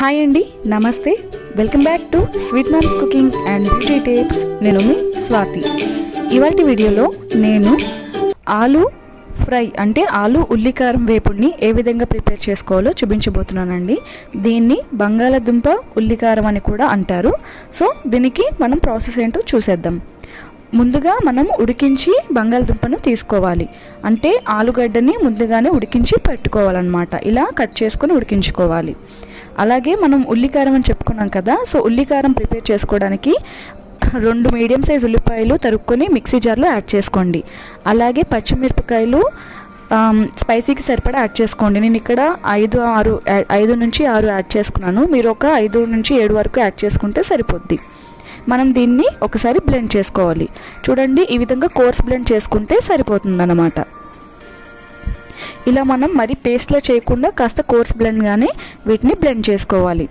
Hi అండి నమస్తే. Welcome back to sweet ma'am's cooking and beauty tips నేను మీ స్వాతి. ఇవాటి వీడియోలో నేను ఆలు ఫ్రై అంటే ఆలు ఉల్లికారం వేపుడిని ఏ విధంగా ప్రిపేర్ చేసుకోవాలో చూపించబోతున్నానండి. దీన్ని బంగాళదుంప ఉల్లికారం అని కూడా అంటారు. సో దీనికి మనం ప్రాసెస్ ఏంటో చూసేద్దాం. ముందుగా మనం ఉడికించి బంగాళదుంపను తీసుకోవాలి. అంటే ఆలుగడ్డని ముందుగానే ఉడికించి పెట్టుకోవాలన్నమాట. ఇలా కట్ చేసుకొని ఉడికించుకోవాలి. అలాగే మనం ఉల్లికారం అని చెప్పుకున్నాం కదా సో ఉల్లికారం ప్రిపేర్ చేసుకోవడానికి రెండు మీడియం సైజ్ ఉల్లిపాయలు తరుక్కొని మిక్సీ జార్లో యాడ్ చేసుకోండి. అలాగే పచ్చిమిరపకాయలు స్పైసీకి సరిపడా యాడ్ చేసుకోండి. నేను ఇక్కడ ఐదు ఆరు ఐదు నుంచి ఆరు యాడ్ చేసుకున్నాను. మీరు ఒక ఐదు నుంచి ఏడు వరకు యాడ్ చేసుకుంటే సరిపోద్ది. మనం దీన్ని ఒకసారి బ్లెండ్ చేసుకోవాలి. చూడండి ఈ విధంగా కోర్స్ బ్లెండ్ చేసుకుంటే సరిపోతుందన్నమాట. ఇలా మనం మరి పేస్ట్లో చేయకుండా కాస్త కోర్స్ బ్లెండ్గానే వీటిని బ్లెండ్ చేసుకోవాలి.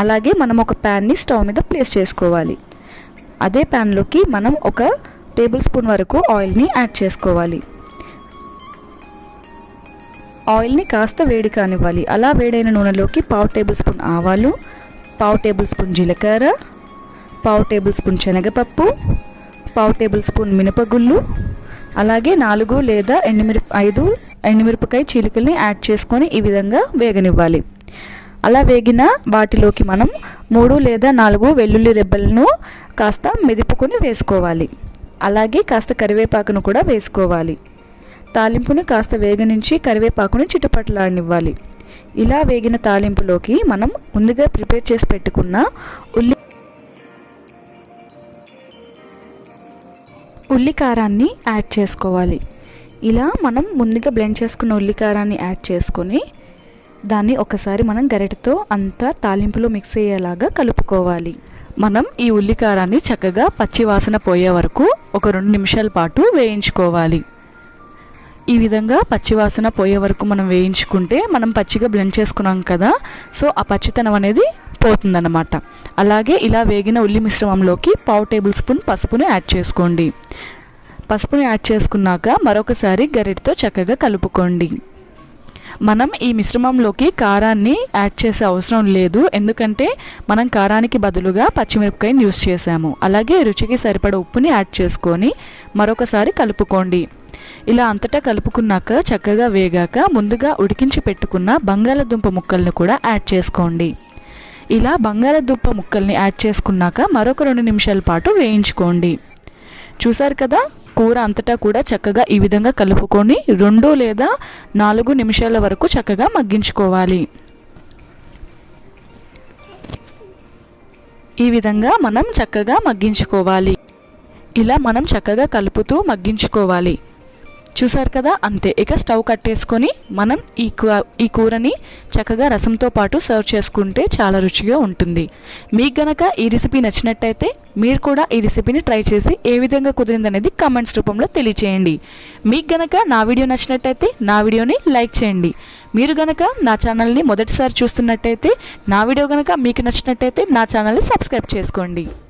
అలాగే మనం ఒక ప్యాన్ని స్టవ్ మీద ప్లేస్ చేసుకోవాలి. అదే ప్యాన్లోకి మనం ఒక టేబుల్ స్పూన్ వరకు ఆయిల్ని యాడ్ చేసుకోవాలి. ఆయిల్ని కాస్త వేడి కానివ్వాలి. అలా వేడైన నూనెలోకి పావు టేబుల్ స్పూన్ ఆవాలు పావు టేబుల్ స్పూన్ జీలకర్ర పావు టేబుల్ స్పూన్ శనగపప్పు పావు టేబుల్ స్పూన్ మినపగుళ్ళు అలాగే నాలుగు లేదా ఎండుమిరప ఐదు ఎండుమిరపకాయ చీలికల్ని యాడ్ చేసుకొని ఈ విధంగా వేగనివ్వాలి. అలా వేగిన వాటిలోకి మనం మూడు లేదా నాలుగు వెల్లుల్లి రెబ్బలను కాస్త మెదుపుకొని వేసుకోవాలి. అలాగే కాస్త కరివేపాకును కూడా వేసుకోవాలి. తాలింపుని కాస్త వేగనించి కరివేపాకుని చిటపటలాడనివ్వాలి. ఇలా వేగిన తాలింపులోకి మనం ముందుగా ప్రిపేర్ చేసి పెట్టుకున్న ఉల్లి ఉల్లికారాన్ని యాడ్ చేసుకోవాలి. ఇలా మనం ముందుగా బ్లెండ్ చేసుకున్న ఉల్లికారాన్ని యాడ్ చేసుకొని దాన్ని ఒకసారి మనం గరిటతో అంతా తాలింపులో మిక్స్ అయ్యేలాగా కలుపుకోవాలి. మనం ఈ ఉల్లికారాన్ని చక్కగా పచ్చివాసన పోయే వరకు ఒక రెండు నిమిషాల పాటు వేయించుకోవాలి. ఈ విధంగా పచ్చివాసన పోయే వరకు మనం వేయించుకుంటే మనం పచ్చిగా బ్లెండ్ చేసుకున్నాం కదా సో ఆ పచ్చితనం అనేది పోతుందన్నమాట. అలాగే ఇలా వేగిన ఉల్లి మిశ్రమంలోకి పావు టేబుల్ స్పూన్ పసుపుని యాడ్ చేసుకోండి. పసుపుని యాడ్ చేసుకున్నాక మరొకసారి గరిటితో చక్కగా కలుపుకోండి. మనం ఈ మిశ్రమంలోకి కారాన్ని యాడ్ చేసే అవసరం లేదు ఎందుకంటే మనం కారానికి బదులుగా పచ్చిమిరపకాయని యూస్ చేసాము అలాగే రుచికి సరిపడ ఉప్పుని యాడ్ చేసుకొని మరొకసారి కలుపుకోండి. ఇలా అంతటా కలుపుకున్నాక చక్కగా వేగాక ముందుగా ఉడికించి పెట్టుకున్న బంగాళదుంప ముక్కల్ని కూడా యాడ్ చేసుకోండి. ఇలా బంగాళదుంప ముక్కల్ని యాడ్ చేసుకున్నాక మరొక రెండు నిమిషాల పాటు వేయించుకోండి. చూసారు కదా? కూర అంతటా కూడా చక్కగా ఈ విధంగా కలుపుకొని రెండు లేదా నాలుగు నిమిషాల వరకు చక్కగా మగ్గించుకోవాలి. ఈ విధంగా మనం చక్కగా మగ్గించుకోవాలి. ఇలా మనం చక్కగా కలుపుతూ మగ్గించుకోవాలి. చూసారు కదా? అంతే. ఇక స్టవ్ కట్టేసుకొని మనం ఈ ఈ కూరని చక్కగా రసంతో పాటు సర్వ్ చేసుకుంటే చాలా రుచిగా ఉంటుంది. మీకు గనక ఈ రెసిపీ నచ్చినట్టయితే మీరు కూడా ఈ రెసిపీని ట్రై చేసి ఏ విధంగా కుదిరిందనేది కామెంట్స్ రూపంలో తెలియచేయండి. మీకు గనక నా వీడియో నచ్చినట్టయితే నా వీడియోని లైక్ చేయండి. మీరు గనక నా ఛానల్ని మొదటిసారి చూస్తున్నట్టయితే నా వీడియో గనక మీకు నచ్చినట్టయితే నా ఛానల్ని సబ్స్క్రైబ్ చేసుకోండి.